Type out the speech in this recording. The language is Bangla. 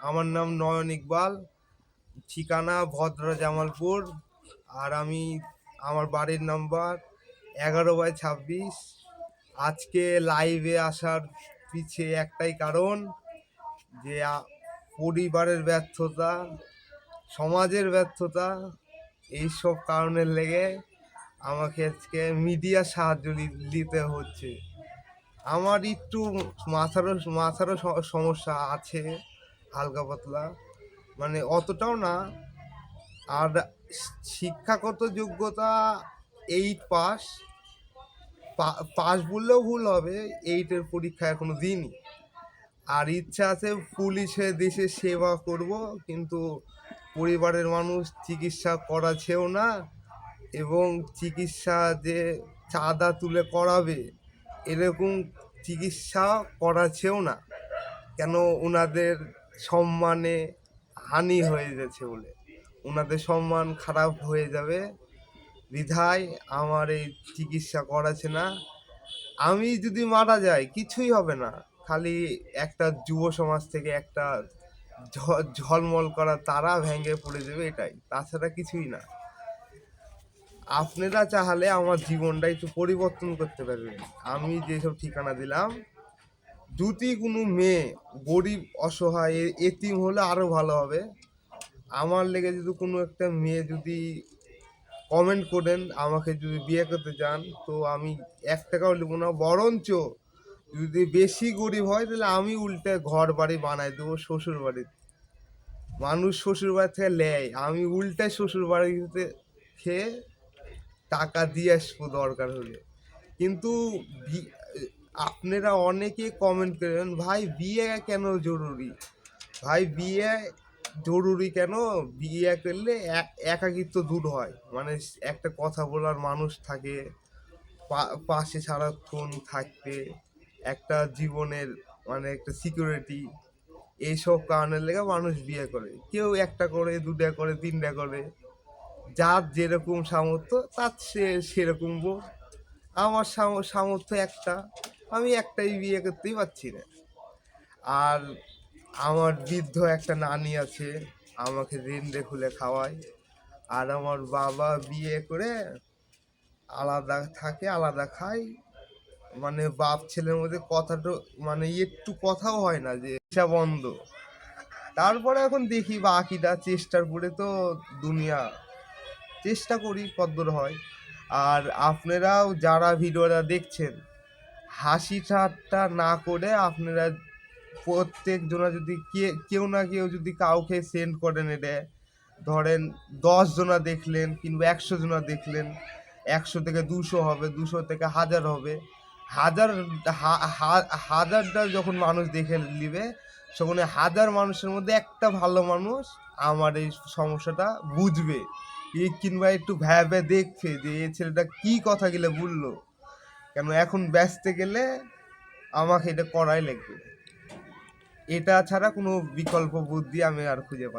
আমার নাম নয়ন ইকবাল, ঠিকানা ভদ্র জামালপুর, আর আমি আমার বাড়ির নাম্বার এগারো বাই ছাব্বিশ। আজকে লাইভে আসার পিছে একটাই কারণ যে পরিবারের ব্যর্থতা, সমাজের ব্যর্থতা, এইসব কারণের লেগে আমাকে আজকে মিডিয়ার সাহায্য নিতে হচ্ছে। আমার একটু মাথারও মাথারও সমস্যা আছে। হালকা পাতলা। মানে অতটাও না। আর শিক্ষাগত যোগ্যতা এইট পাস পাস বললেও ভুল হবে। এইটের পরীক্ষা এখনও দিইনি। আর ইচ্ছা আছে পুলিশে, দেশে সেবা করব। কিন্তু পরিবারের মানুষ চিকিৎসা করাছেও না এবং চিকিৎসা যে চাঁদা তুলে করাবে, এরকম চিকিৎসা করাছেও না। কেন ওনাদের সম্মানে হানি হয়ে গেছে বলে। ওনাদের সম্মান খারাপ হয়ে যাবে। বিধায় আমার এই চিকিৎসা করাছে না। আমি যদি মারা যাই, কিছুই হবে না। খালি একটা যুব সমাজ থেকে একটা ঝলমল করা তারা ভেঙে পড়ে যাবে এটাই। তাছাড়া কিছুই না। আপনারা চাহলে আমার জীবনটা একটু পরিবর্তন করতে পারবেন। আমি যেসব ঠিকানা দিলাম যদি কোনো মেয়ে গরিব, অসহায় এতিম হলে আরও ভালো হবে। আমার লেগে যদি কোনো একটা মেয়ে যদি কমেন্ট করেন, আমাকে যদি বিয়ে করতে চান তো আমি এক টাকাও নেব না। বরঞ্চ যদি বেশি গরিব হয়, তাহলে আমি উল্টে ঘর বাড়ি বানাই দেবো শ্বশুর বাড়িতে মানুষ শ্বশুর বাড়ি থেকে নেয়। আমি উল্টে শ্বশুর বাড়িতে খেয়ে টাকা দিয়ে আসব দরকার হলে। কিন্তু আপনারা অনেকে কমেন্ট করেন, ভাই, বিয়ে কেন জরুরি? ভাই, বিয়ে জরুরি কেন? বিয়ে করলে এক- একাকিত্ব দূর হয়। মানে একটা কথা বলার মানুষ থাকে পাশে সারাক্ষণ থাকবে, একটা জীবনের মানে একটা সিকিউরিটি এইসব কারণের লেগে মানুষ বিয়ে করে। কেউ একটা করে, দুটা করে, তিনটা করে, যার যেরকম সামর্থ্য, তার সে, সেরকম বউ। আমার সাম- সামর্থ্য একটা। আমি একটাই বিয়ে করতেই পারছি না। আর আমার বৃদ্ধ একটা নানি আছে, আমাকে রেন্ডে খুলে খাওয়ায়। আর আমার বাবা বিয়ে করে আলাদা থাকে, আলাদা খায়। মানে বাপ ছেলের মধ্যে কথাটা মানে একটু কথাও হয় না যে ইচ্ছা বন্ধ। তারপরে এখন দেখি বাকিটা চেষ্টার করে তো দুনিয়া। চেষ্টা করি কদ্দূর হয়। আর আপনারাও যারা ভিডিওটা দেখছেন হাসি ঠাট্টা না করে আপনারা প্রত্যেক জনা যদি কে, কেউ না কেউ যদি কাউকে সেন্ড করেন এটা, ধরেন দশ জনা দেখলেন কিংবা একশো জনা দেখলেন, একশো থেকে দুশো হবে, দুশো থেকে হাজার হবে। হাজার হাজারটা যখন মানুষ দেখে নিবে ওই হাজার মানুষের মধ্যে একটা ভালো মানুষ আমার এই সমস্যাটা বুঝবে। এই কিংবা একটু ভ্যাবে দেখবে যে, এই ছেলেটা কি কথা গেলে বলল? কেন এখন ব্যস্ত গেলে আমাকে এটা করাই লাগবে এটা ছাড়া কোনো বিকল্প বুদ্ধি আমি আর খুঁজে পাই।